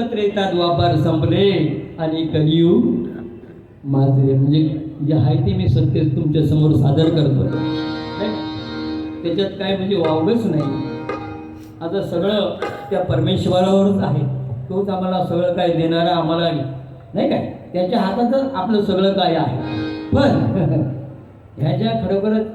त्रेता द्वापार संपले आणि कलियुग माझे म्हणजे जे आहे ते मी सत्य तुमच्यासमोर सादर करतो त्याच्यात काय म्हणजे वावगच नाही. आता सगळं त्या परमेश्वरावरच आहे. तोच आम्हाला सगळं काय देणारा आम्हाला नाही. काय? त्याच्या हातातच आपलं सगळं काय आहे. पण ह्या ज्या खरोखरच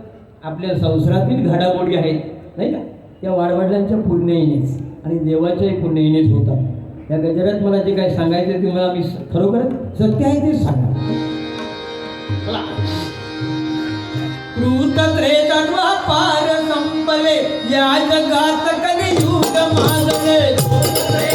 आपल्या संसारातील घडामोडी आहेत नाही का? त्या वाडवडिलांच्या पुण्याईनेच आणि देवाच्याही पुण्याईनेच होतात. या गजरात मला जे काय सांगायचं ते मला मी खरोखर सत्य आहे ते सांगा. कृत त्रेतत्वा पार संपले या जगात कलियुग माजले जिकडे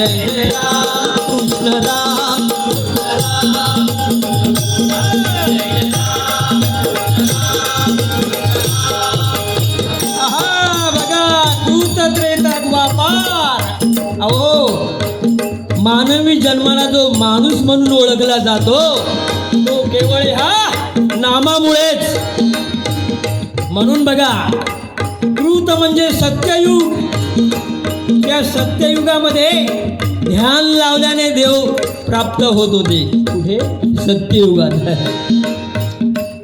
जय राम कृष्ण राम बघा वापार अहो मानवी जन्माला जो माणूस म्हणून ओळखला जातो तो केवळ हा नामामुळेच. म्हणून बघा कृत म्हणजे सत्ययुग. त्या सत्ययुगामध्ये ध्यान लावल्याने देव प्राप्त होत होते. कुठे? सत्ययुगात.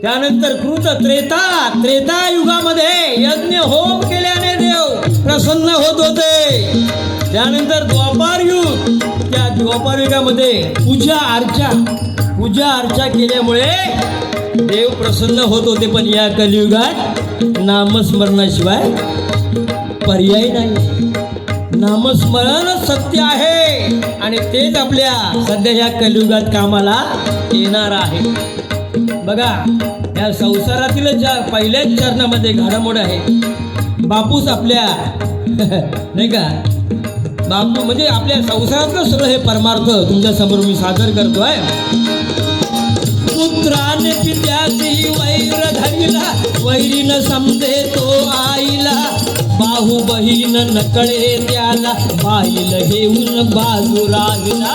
त्यानंतर कृत त्रेता त्रेता युगामध्ये यज्ञ होम केल्याने देव प्रसन्न होत होते. त्यानंतर द्वापार युग. त्या द्वापार युगामध्ये पूजा अर्चा पूजा अर्चा केल्यामुळे देव प्रसन्न होत होते. पण या कलियुगात नामस्मरणाशिवाय पर्याय नाही. नामस्मरण सत्य आहे. आणि तेच आपल्या सध्या या कलियुगात कामाला येणार आहे. बघा या संसारातील ज्या पहिल्याच चरणामध्ये घडामोड आहे बापूस आपल्या नाही का? बापू म्हणजे आपल्या संसारातलं सगळं हे परमार्थ तुमच्यासमोर मी सादर करतोय. पुत्राने पित्याची वैर धरिला वैरीन समजे तो आईला. बाहू बहीण नकळे त्याला बाईल घेऊन बाजू राहिला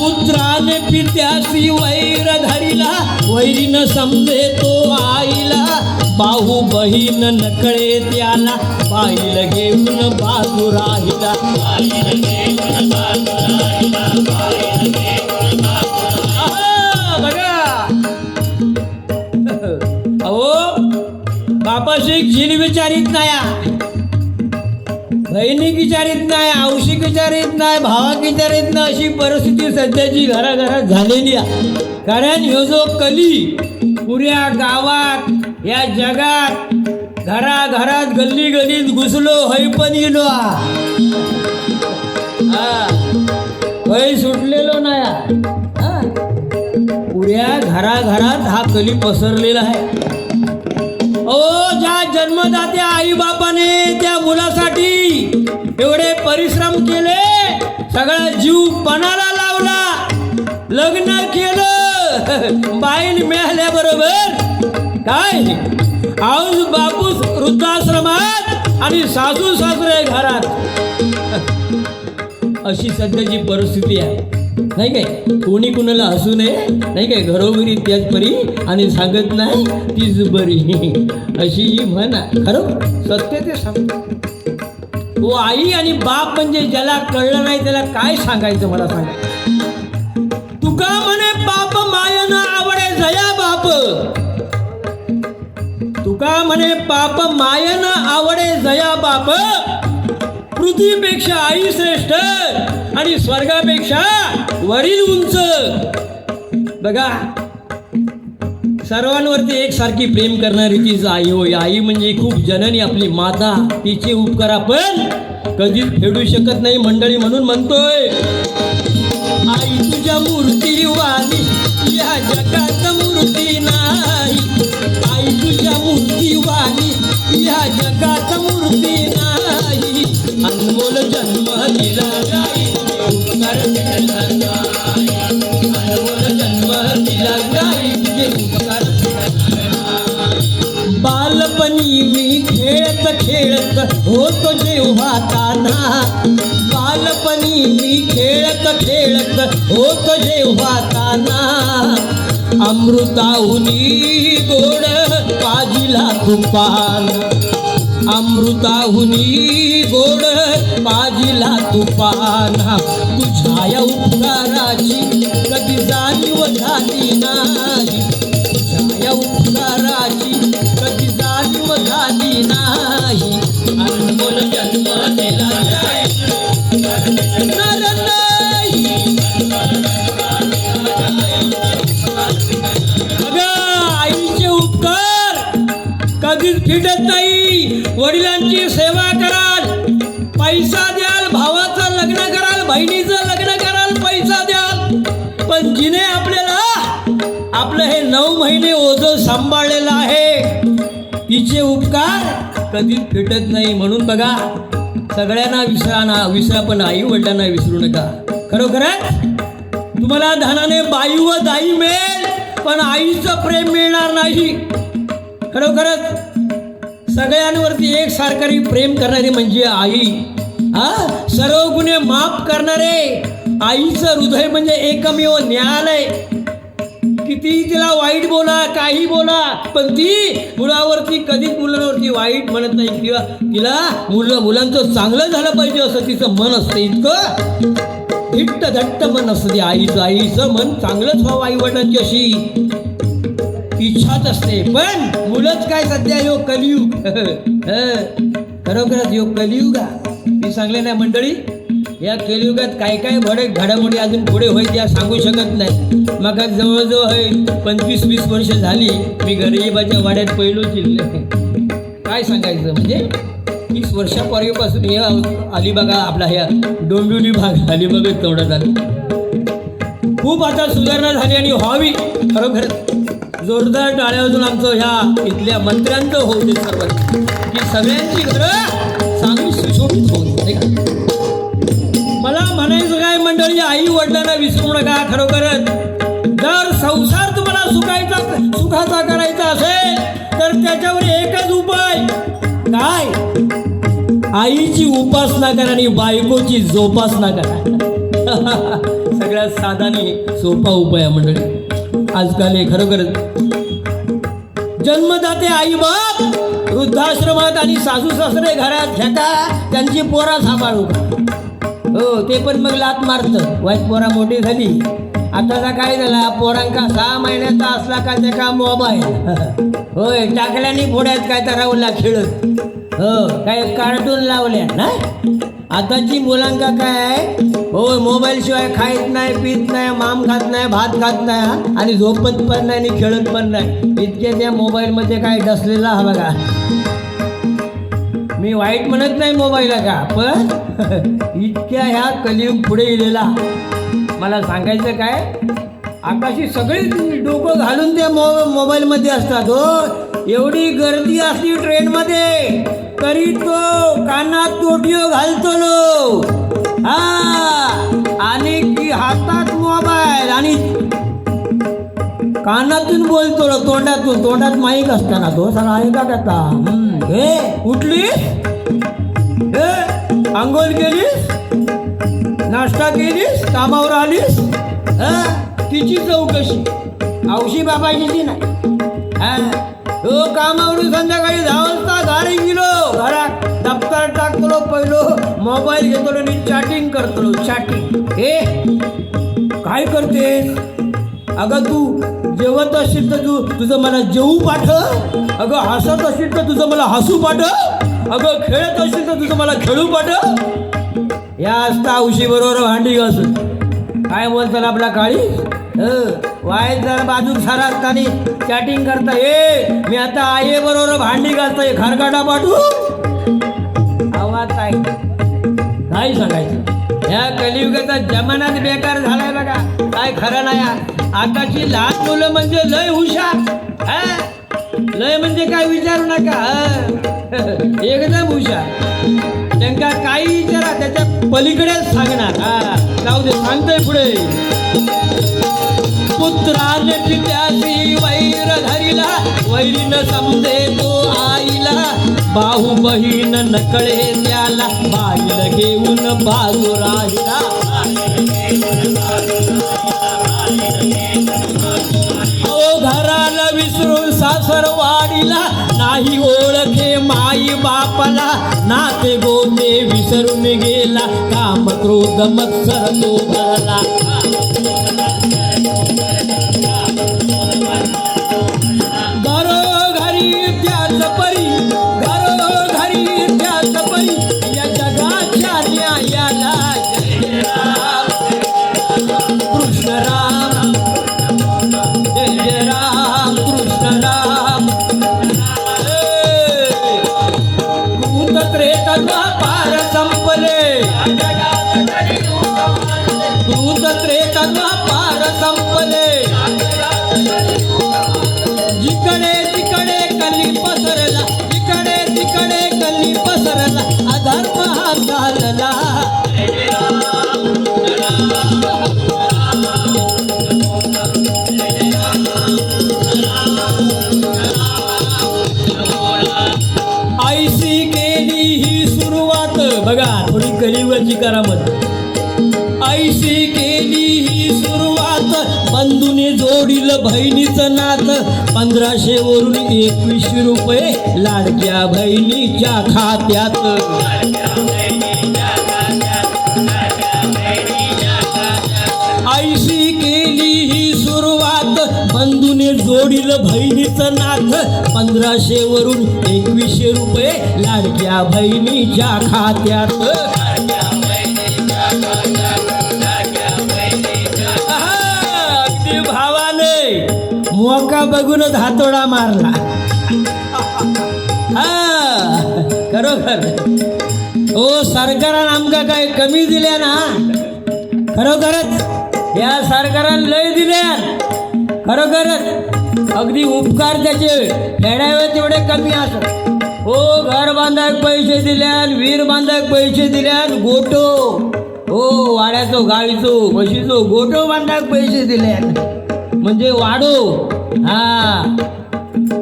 पुत्राने पित्याशी वैर धरिला वैरीन समजे तो आईला. बाहू बहीण नकळे त्याला बाईल घेऊन बाजू राहिला विचारित नाही औषिक विचारित नाही भावाक विचारित नाही अशी परिस्थिती सध्याची घराघरात झालेली आहे. कारण ह्यो जो कली पुऱ्या गावात या जगात घराघरात गल्ली गल्लीत घुसलो हय पण गेलो हा. हय सुटलेलो नाही हा. पुऱ्या घराघरात हा कली पसरलेला आहे. ओ ज्या जन्मदात्या आई बापाने त्या मुलासाठी एवढे परिश्रम केले सगळा जीव पणाला लावला. लग्न केलं बाईल मिळाल्याबरोबर काय? आऊस बापूस वृद्धाश्रमात आणि सासू सासरे घरात. अशी सध्याची परिस्थिती आहे. नाही काय? कोणी कुणाला हसू नये. नाही काय? घरोघरी त्याच परी आणि सांगत नाही तीच बरी. अशी ही म्हण खरं? सत्य ते सांगतो. हो आई आणि बाप म्हणजे ज्याला कळलं नाही त्याला काय सांगायचं मला सांग? तुका म्हणे बाप मायन आवडे जया बाप. तुका म्हणे पाप मायन आवडे जया बाप. पृथ्वीपेक्षा आई श्रेष्ठ आणि स्वर्गापेक्षा वरील उंच. बघा सर्वांवरती एकसारखी प्रेम करणारी तीच आई होय. आई म्हणजे खूप जननी आपली माता. तिचे उपकार आपण कधीच फेडू शकत नाही मंडळी म्हणून म्हणतोय. आई तुझ्या मूर्ती वाली. या जगात मूर्ती नाही. आई तुझ्या मूर्ती वाली. या जगात मूर्ती नाही. अनमोल जन्म दिला खेळत होतो जेव्हा ताना बालपणी मी खेळत खेळत होतो जेव्हा ताना अमृताहुनी गोड पाजिला तुपान अमृताहुनी गोड पाजिला तुपाना तुझ्या या उपकाराची कधी जाणीव झाली नाही. तुझ्या या उपकाराची उपकार कधीच फिटत नाही म्हणून बघा सगळ्यांना विसरा ना विसरा पण आई वडिलांना विसरू नका. खरोखरच? तुम्हाला धनाने बाई व दाई मिळेल पण आईचं प्रेम मिळणार नाही. खरोखरच? सगळ्यांवरती एक सारखारी प्रेम करणारी म्हणजे आई. हा? सर्व गुन्हे माफ करणारे. आईचं हृदय म्हणजे एकमेव न्यायालय. कितीही तिला वाईट बोला काही बोला पण ती मुलावरती कधीच मुलांवरती वाईट म्हणत नाही. किंवा तिला मुलं मुलांचं चांगलं झालं पाहिजे असं तिचं मन असतं इतकं. धिट्ट धट्ट मन असतं ते आईचं. आईचं मन चांगलंच व्हावं आई वडिलांची अशी इच्छाच असते. पण मुलंच काय सध्या यो कलियुग? खरोखरच यो कलियुग मी सांगले नाही मंडळी? या कलियुगात काय काय भडे घडामोडी अजून पुढे होईल त्या सांगू शकत नाही. मग जवळजवळ आहे पंचवीस वीस वर्ष झाली मी गरिबाच्या वाड्यात पहिलो चिल्ले काय सांगायचं म्हणजे वीस वर्षापूर्वीपासून हे अलिबागा आपला ह्या डोंबिवली भाग अलिबागेत तेवढा झाला. खूप आता सुधारणा झाली आणि व्हावी खरोखर जोरदार टाळ्या आमचं ह्या इथल्या मंत्र्यांचं होऊ दे सर्व की सगळ्यांची घरं मंडळी आई वडिलांना विसरू नका खरोखरच. जर संसार तुम्हाला सुखायचा सुखाचा करायचा असेल तर त्याच्यावर एकच उपाय. काय? आईची उपासना करा आणि बायकोची जोपासना करा. सगळ्यात साधाने सोपा उपाय आहे मंडळी. आजकाल हे खरोखरच. जन्मदाते आई बाप वृद्धाश्रमात आणि सासू सासरे घरात घेता त्यांची पोरा सांभाळू का हो ते पण मग लात मारतं. वाईट पोरा मोठी झाली. आताचा काय झाला? पोरांका सहा महिन्याचा असला का त्याका मोबाईल? होय टाकल्याने फोड्यात काय तर राहूला खेळत. हो काय कार्टून लावल्या ना आताची मुलांका काय? आहे हो मोबाईल शिवाय खायत नाही पित नाही माम खात नाही भात खात नाही आणि झोपत पण नाही आणि खेळत पण नाही. इतके त्या मोबाईलमध्ये काय डसलेला हा बघा. मी वाईट म्हणत नाही मोबाईलला का? पण? इतक्या ह्या कलियुग पुढे गेलेला. मला सांगायचं काय? आकाशी सगळी डोकं घालून ते मो मोबाईलमध्ये असतात हो. एवढी गर्दी असली ट्रेनमध्ये तरी तो कानात तोटिओ घालतो लो हा. आणि की हातात मोबाईल आणि कानातून बोलतो लो, तोंडातून. तोंडात माईक असताना. तो सगळा ऐका का हे उठली हे आंघोळ केलीस? नाश्ता केलीस कामावर आलीस? हा? तिची चौकशी औशी बाबाजीची नाही. हा? हो कामावरून संध्याकाळी दहा वाजता घरी गेलो घरात दप्तर टाकतो पहिलो मोबाईल घेतो आणि चॅटिंग करतो चॅटिंग हे? काय करते अगं तू जेवत असशील तर तू तुझं मला जेवू पाठ अगं हसत असशील तर तुझं मला हसू पाठ अगं खेळत असशील तर तुझं मला खेळू पाठ या असता उशी बरोबर भांडी घासून. काय बोलतात आपला काळी? वाय जरा बाजूक सारा असताना चॅटिंग करता. ये मी आता आई बरोबर भांडी घालतोय खरकाटा पाठू. आवाज काय? नाही सांगायचं. ह्या कलियुगाचा जमानाच बेकार झालाय बघा. काय खरं नाही आताची लहान मुलं म्हणजे लय हुशार. लय म्हणजे काय विचारू नका. एकदम हुशार. त्यांना काही विचारा त्याच्या पलीकडेच सांगणार. हा जाऊ दे सांगतोय पुढे. पुत्राने त्याची वैर धरिला वैरीन समजे तो आईला. बाहू बहीण नकळे त्याला बाईल घेऊन बाजू राहिला. ओ घराला विसरून सासर वाडीला नाही ओळखे माई बापाला. नाते गोते विसरून गेला. काम क्रोध मत्सर तो भरला बंधूने जोडील बहिणीचं नात. पंधराशे वरून एकवीसशे रुपये लाडक्या बहिणीच्या खात्यात. आईशी केली ही सुरुवात. बंधूने जोडील बहिणीचं नाथ पंधराशे वरून एकवीसशे रुपये लाडक्या बहिणीच्या खात्यात. मोका बघूनच हातोडा मारला. हा खरोखर. ओ सरकारान आमका काय कमी दिल्या ना? खरोखरच. या सरकारान लय दिल्या. खरोखरच. अगदी उपकार त्याचे. फेडावे तेवढे कमी असत हो घर बांधायक पैसे दिल्यान वीर बांधायक पैसे दिल्यान गोटो. हो वाड्याचो गाईचो म्हशीचो गोटो बांधायक पैसे दिल्यान. म्हणजे वाडो. हा.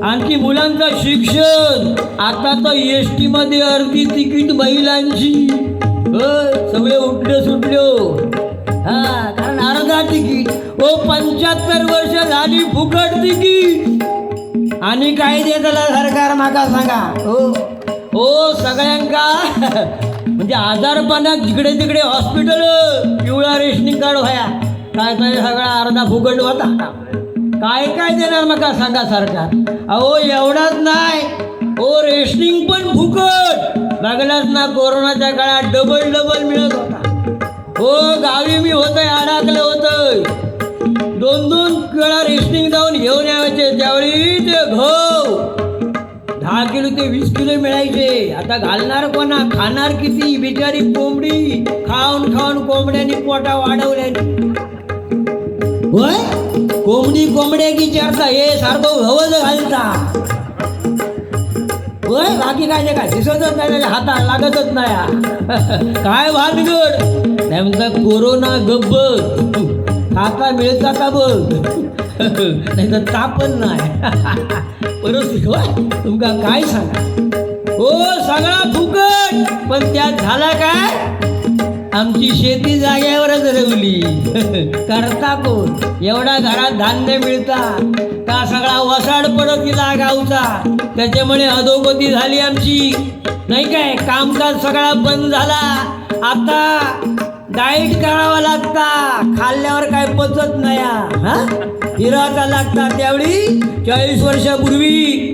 आणखी मुलांचं शिक्षण. आता तर एस टी मध्ये अर्धी तिकीट महिलांची. हो, सगळे उठले सुटलो हो. हा. कारण अर्धा तिकीट. ओ पंच्याहत्तर वर्ष झाली फुकट तिकीट. आणि काय देतला सरकार माका सांगा. हो. हो सगळ्यांका. म्हणजे आजारपणात जिकडे तिकडे हॉस्पिटल पिवळा रेशनिंग कार्ड व्हाया काय काय सगळा अर्धा फुकट होता. काय काय देणार मका सांगा सरकार अहो एवढाच नाही. हो रेशनिंग पण फुकट. लागलाच ना कोरोनाच्या काळात डबल डबल मिळत होता. हो गावी मी होतंय अडकलं होतंय. दोन दोन वेळा रेशनिंग जाऊन घेऊन यायचे त्यावेळी ते घाऊ दहा किलो ते वीस किलो मिळायचे. आता घालणार कोणा? खाणार किती? बिचारी कोंबडी. खाऊन खाऊन कोंबड्यांनी पोटा वाढवल्याने. होय? कोंबडी कोंबड्या की चर्चा हे सारखं हवज घालता होय? बाकी काय नाही काय दिसतच नाही हातात लागतच नाही. हा. काय भानगड नेमका कोरोना गब्ब काका मिळता का बघ नाही तर तापच नाही. परत तुमका काय सांगा? हो सगळा फुकट. पण त्यात झाला काय? आमची शेती जाग्यावरच रवली करता कोण? एवढा घरात धान्य मिळता. का सगळा वसाड पडत गेला गावचा? त्याच्यामुळे अधोगती झाली आमची. नाही काय? कामकाज सगळा बंद झाला. आता डाईट करावा लागता. खाल्ल्यावर काय पचत नाही. हा? फिरायचा लागता त्यावेळी चाळीस वर्षापूर्वी.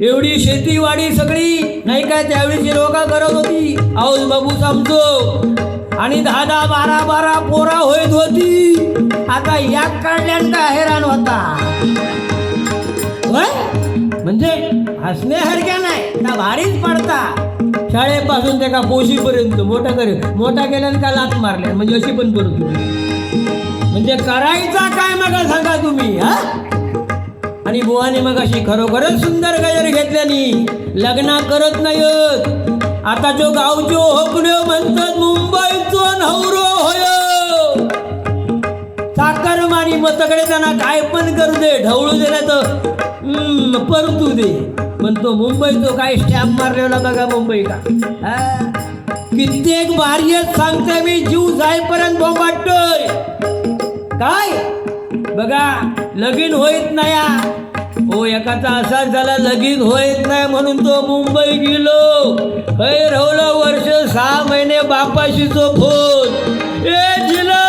एवढी शेतीवाडी सगळी. नाही काय? त्यावेळीची लोक करत होती. औस बाबू सांगतो आणि दहा दहा बारा बारा पोरा होत होती. आता या काढल्यान हैराण होता. म्हणजे हसण्यासारख्या नाही त्या भारीच पडता. शाळेपासून त्या का पोशीपर्यंत मोठा करे मोठा केल्यानं का लात मारल्या म्हणजे अशी पण करू तुम्ही म्हणजे करायचा काय मग सांगा तुम्ही हा? आणि बुवाने मग अशी खरोखरच सुंदर गजर घेतल्यानी लग्न करत नाहीत. आता जो गावचो होकण्यो म्हणतात साखर त्यांना काय पण करू दे ढवळू दे तर परतू दे. पण तो मुंबईचो काय स्टॅम्प मारलेला बघा मुंबई का? कित्येक बारीयत सांगते मी जीव जाईपर्यंत बोंबाटतोय काय? बघा लगीन होईत नाही हो. एकाचा असाच झाला लगीन होईत नाही म्हणून तो मुंबई गेलो. हे रवलं वर्ष सहा महिने बापाशीचो फोन ए जिला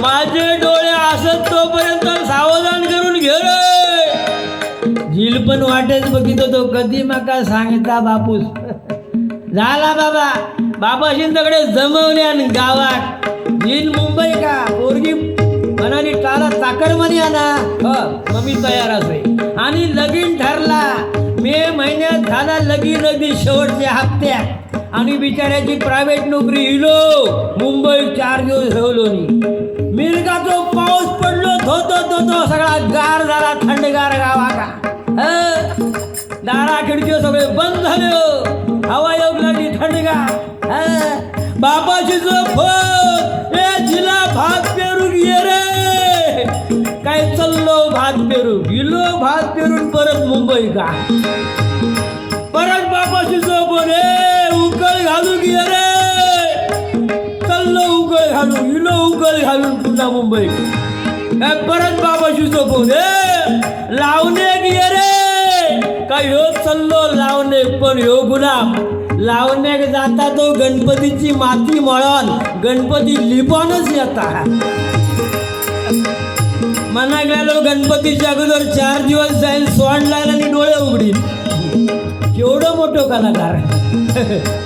माझे डोळे असत तोपर्यंत सावधान करून घे रे झील पण वाटेच बघितो तो कधी माका सांगता बापूस? झाला बाबा. बाबाशी तकडे जमवले आणि गावात. झील मुंबई का? पोरगी म्हणाली टाला चाकरमनी आणा. हो मग तयार असे आणि लगीन ठरला. मे महिन्यात झाला लगीन अगदी शेवटच्या हप्त्यात आणि बिचाऱ्याची प्रायव्हेट नोकरी हिलो मुंबई चार दिवस ठेवलो मिरगा मिरगाचो पाऊस पडलो धोतो धोतो सगळा गार झाला थंडगार गावा का दारा खिडकी सगळे बंद झाले हो. हवा येऊ लागली थंडगार. हं? बापाची जो हो. फोन ए जिला भात पेरून ये रे. काय चाललो? भात पेरू गेलो भात पेरून परत मुंबई का? परत बापाशी जो उकळ घालू गे रे. चाललो उकळ घालू गेलो उकळ घालून पुन्हा मुंबई. काय परत बाबाशी झोपून रे लावणे गे रे. काय ह्यो चाललो लावणे पण ह्यो गुलाम लावण्याक जाता तो गणपतीची माती मळण. गणपती लिपॉनच येता. मना गेलो गणपतीच्या अगोदर चार दिवस जाईल सोंड लाईल आणि डोळे उघडील केवढं मोठं कलाकार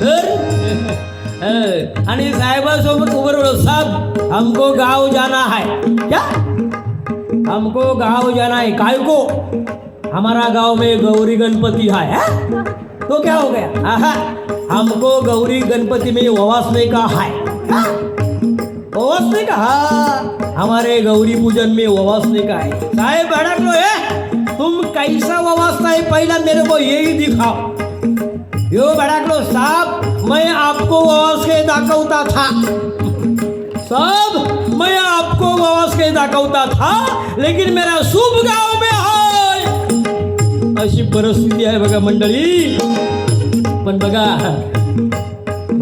तर आणि साहेबासोबत उभं राहिलो साहेब हमको गाव जाना है. क्या? हमको गाव जाना है. काय को? हमारा गाव में गौरी गणपती है, है? तो क्या हो गया? आहा, हमको गौरी गणपति में ववासने का है ओवास ववासने का? हा। हमारे गौरी पूजन में ववासने का है, साहेब, भड़क लो है तुम कैसा ववासना है पहला मेरे को यही दिखाओ। यो भड़कलो साहब, मैं आपको ववास के दाखवता था। सब मैं आपको ववास के दाखवता था, लेकिन मेरा शुभ गाव में है। अशी परिस्थिती आहे बघा मंडळी पण बघा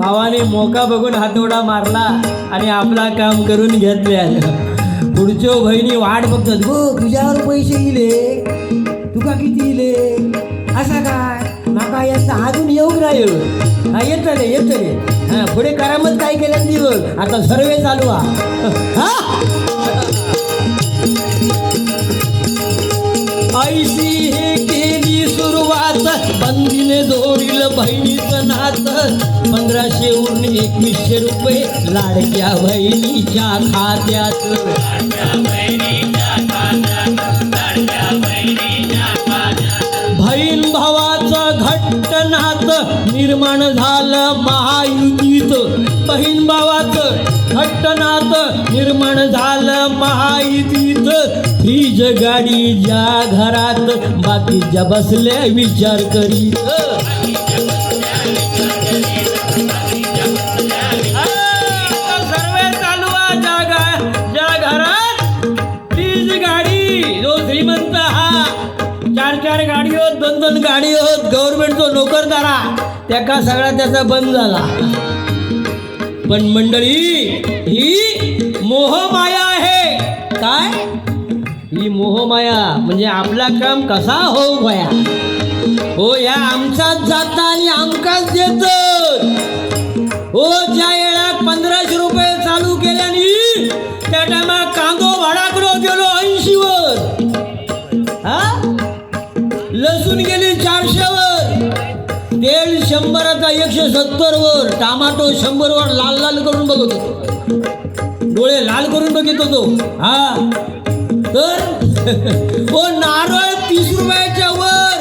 भावाने मोका बघून हातोडा मारला आणि आपला काम करून घेतले पुढच्या बहिणी वाट बघतात गो तुझ्यावर पैसे इले तुका किती इले? असा काय? माका याचा अजून येऊ नाही हा येतले रे रे हा पुढे करामत काय केलं ती बघ. आता सर्वे चालू हा? जोडील बहिणीचं नात. पंधराशे उरून एकवीसशे रुपये. लाडक्या बहिणीच्या खात्यात. बहीण भावाचं घट्ट नात. निर्माण झालं महायुतीत. बहीण भावाचं घट्ट नात. निर्माण झालं महायुतीत. फ्रीज गाडी ज्या घरात. बाकीच्या बसल्या विचार करीत. दोन गाडी होत गव्हर्नमेंटचा नोकरदारा. त्याका सगळा त्याचा बंद झाला. पण मंडळी ही मोहमाया आहे. काय? ही मोहमाया म्हणजे आपला काम कसा हो भया? हो या आमचाच जाता आणि आमकाच देत हो ज्या वेळात पंधराशे रुपये चालू केल्याने त्या टायमा कांदो भाडाकडो शंभराचा एकशे सत्तर वर टमाटो शंभर वर लाल लाल करून बघत. होतो डोळे लाल करून बघित होतो हा. तर ओ नारळ तीस रुपयाच्या वर.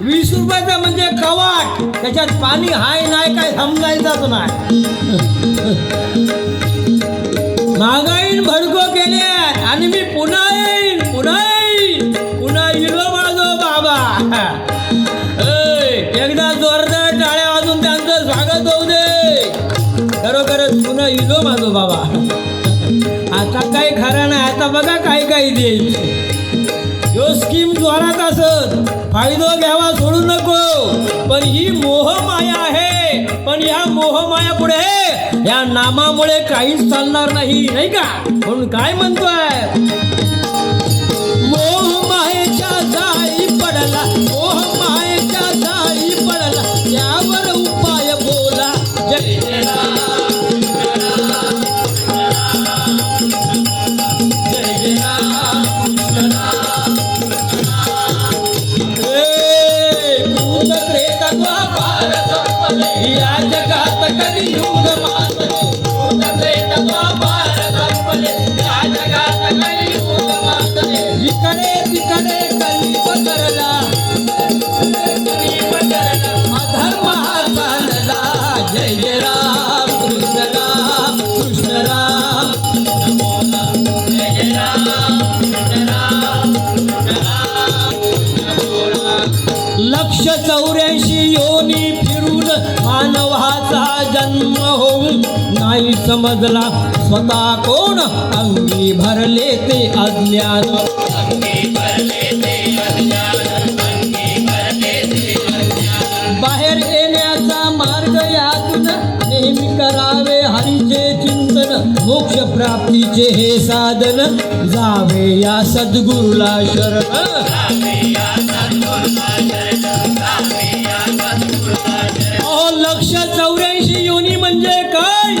वीस रुपयाचा म्हणजे कवाट. त्याच्यात पाणी हाय नाही काय समजायचंच नाही. महागाईन भडको केले आणि मी पुन्हा खरा नाही आता बघा काय काय दे जो स्कीम जोरात असत. फायदो घ्यावा सोडू नको. पण ही मोहमाया आहे. पण या मोहमाया पुढे या नामामुळे काहीच चालणार नाही नाही का? म्हणून काय म्हणतोय? लक्ष चौऱ्याऐंशी योनी फिरून मानवाचा जन्म होऊन नाही समजला. स्वतः कोण अंगी भरले ते अज्ञान? मोक्ष प्राप्तीचे हे साधन जावे या सद्गुरुला शरण. अहो लक्ष चौऱ्याऐंशी योनी म्हणजे काय?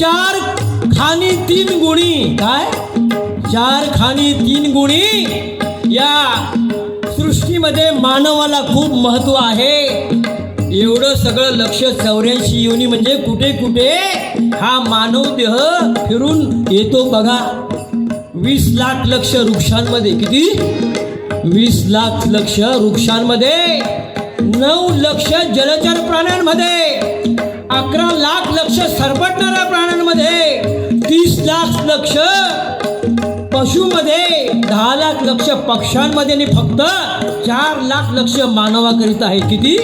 चार खानी तीन गुणी. काय? चार खानी तीन गुणी? या सृष्टीमध्ये मानवाला खूप महत्त्व आहे. एवढं सगळं लक्ष चौऱ्याऐंशी योनी म्हणजे कुठे कुठे? हा मानव देह फिरून येतो बघा. वीस लाख लक्ष वृक्षांमध्ये. किती? वीस लाख लक्ष वृक्षांमध्ये. नऊ लक्ष जलचर प्राण्यांमध्ये. अकरा लाख लक्ष सरपटणाऱ्या प्राण्यांमध्ये. तीस लाख लक्ष पशुमध्ये. दहा लाख लक्ष पक्ष्यांमध्ये. आणि फक्त चार लाख लक्ष मानवाकरिता आहे. किती?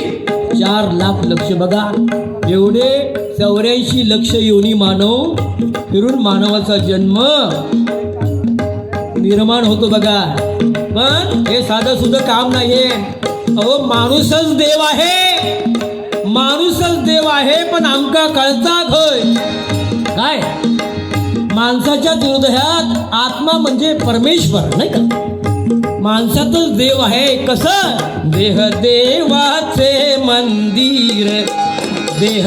चार लाख लक्ष बघा. एवढे चौऱ्याऐंशी लक्ष योनी मानव फिरून मानवाचा जन्म निर्माण होतो बघा. पण हे साधं सुद्धा काम नाहीये. अहो माणूसच देव आहे. माणूसच देव आहे पण आमका कळता खय? काय? माणसाच्या हृदयात आत्मा म्हणजे परमेश्वर नाही का? माणसातच देव आहे. कसं? देह देवाचे मंदिर. देह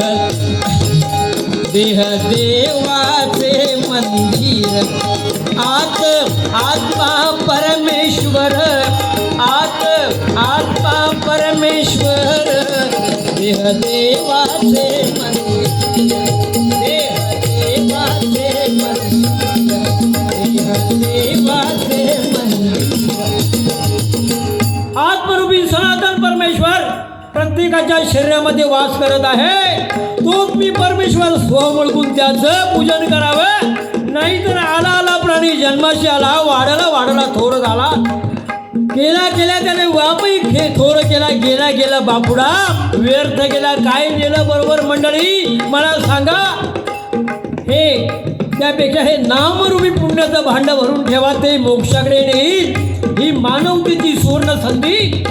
देह देवाचे मंदिर. आत आत्मा परमेश्वर. आत आत्मा परमेश्वर. देह देवाचे मंदिर. आत्मरूपी सनातन परमेश्वर प्रत्येकाच्या शरीरामध्ये वास करत आहे. तोच मी परमेश्वर स्वमळकून त्याचं पूजन करावं. नाहीतर आला आला प्राणी जन्माशी आला वाढायला वाढायला थोर झाला. केला केला त्याने वापही खे थोर केला गेला गेला बापुडा. व्यर्थ गेला काय गेलं बरोबर मंडळी मला सांगा. हे त्यापेक्षा हे नामरूपी पुण्याचं भांड भरून ठेवा ते मोक्षाकडे नेईल. ही मानवतेची सुवर्ण संधी.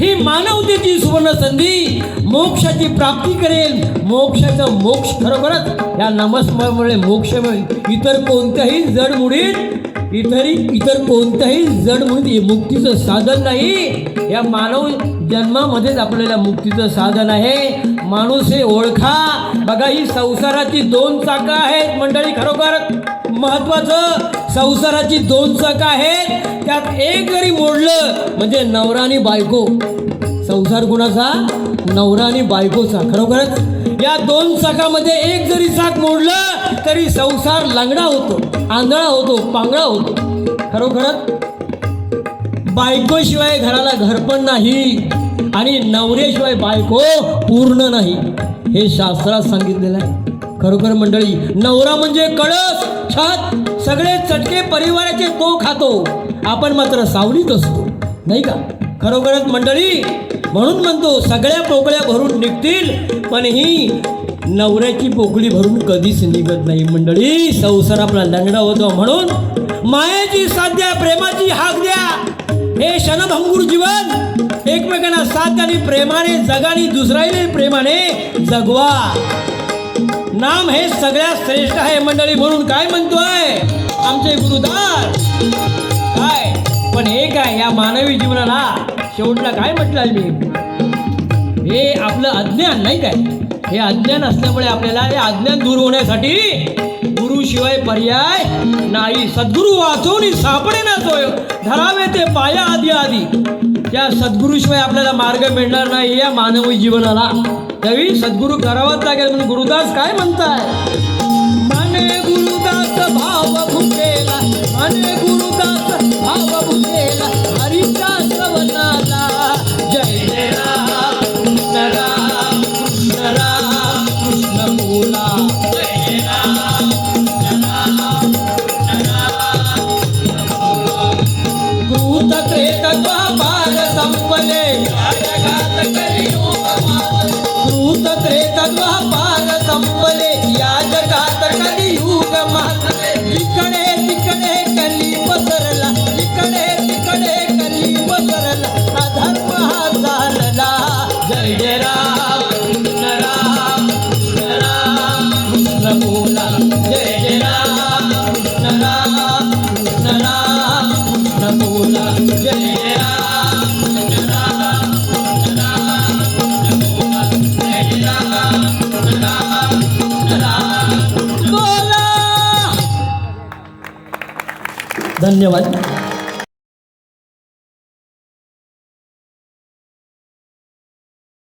ही मानवतेची सुवर्ण संधी मोक्षाची प्राप्ती करेल. मोक्षाचं मोक्ष खरोखरच या नमस्मारमुळे मोक्ष मिळेल. इतर कोणत्याही जडमुडीत इतरी इतर कोणत्याही जडमुडीत मुक्तीचं साधन नाही. या मानव जन्मामध्येच आपल्याला मुक्तीचं साधन आहे. माणूस हे ओळखा. बघा ही संसाराची दोन चाकं आहेत मंडळी. खरोखर महत्वाचं संसाराची दोन चाक आहेत. त्यात एक जरी मोडलं म्हणजे नवरा आणि बायको. संसार कुणाचा? नवरा आणि बायकोचा. खरोखरच? या दोन चाकामध्ये एक जरी चाक मोडलं तरी संसार लंगडा होतो आंधळा होतो पांगळा होतो. खरोखरच? बायकोशिवाय घराला घर पण नाही आणि नवऱ्याशिवाय बायको पूर्ण नाही. हे शास्त्रात सांगितलेलं आहे. खरोखर मंडळी नवरा म्हणजे कळस छत. सगळे चटके परिवाराचे तो खातो. आपण मात्र सावलीत असतो. नाही का? खरोखरच मंडळी म्हणून म्हणतो सगळ्या पोकळ्या भरून निघतील पण ही नवऱ्याची पोकळी भरून कधीच निघत नाही मंडळी. संसार आपला लंगडा होतो म्हणून मायेची द्या प्रेमाची हाक द्या. हे क्षणभंगूर जीवन एकमेकांना साथ आणि प्रेमाने जगाने दुसऱ्याने प्रेमाने जगवा. नाम हे सगळ्यात श्रेष्ठ आहे मंडळी म्हणून काय म्हणतोय? आमचे गुरुदार. काय? पण हे काय या मानवी जीवनाला शेवटला काय म्हटलं मी? हे आपलं अज्ञान नाही काय? हे अज्ञान असल्यामुळे आपल्याला हे अज्ञान दूर होण्यासाठी गुरुशिवाय पर्याय नाही. सद्गुरू वाचून सापडे ना तो. धरावे ते पाया आधी आधी. त्या सद्गुरूशिवाय आपल्याला मार्ग मिळणार नाही या मानवी जीवनाला. त्यावेळी सद्गुरू करावाच लागेल म्हणून गुरुदास काय म्हणताय? गुरुदास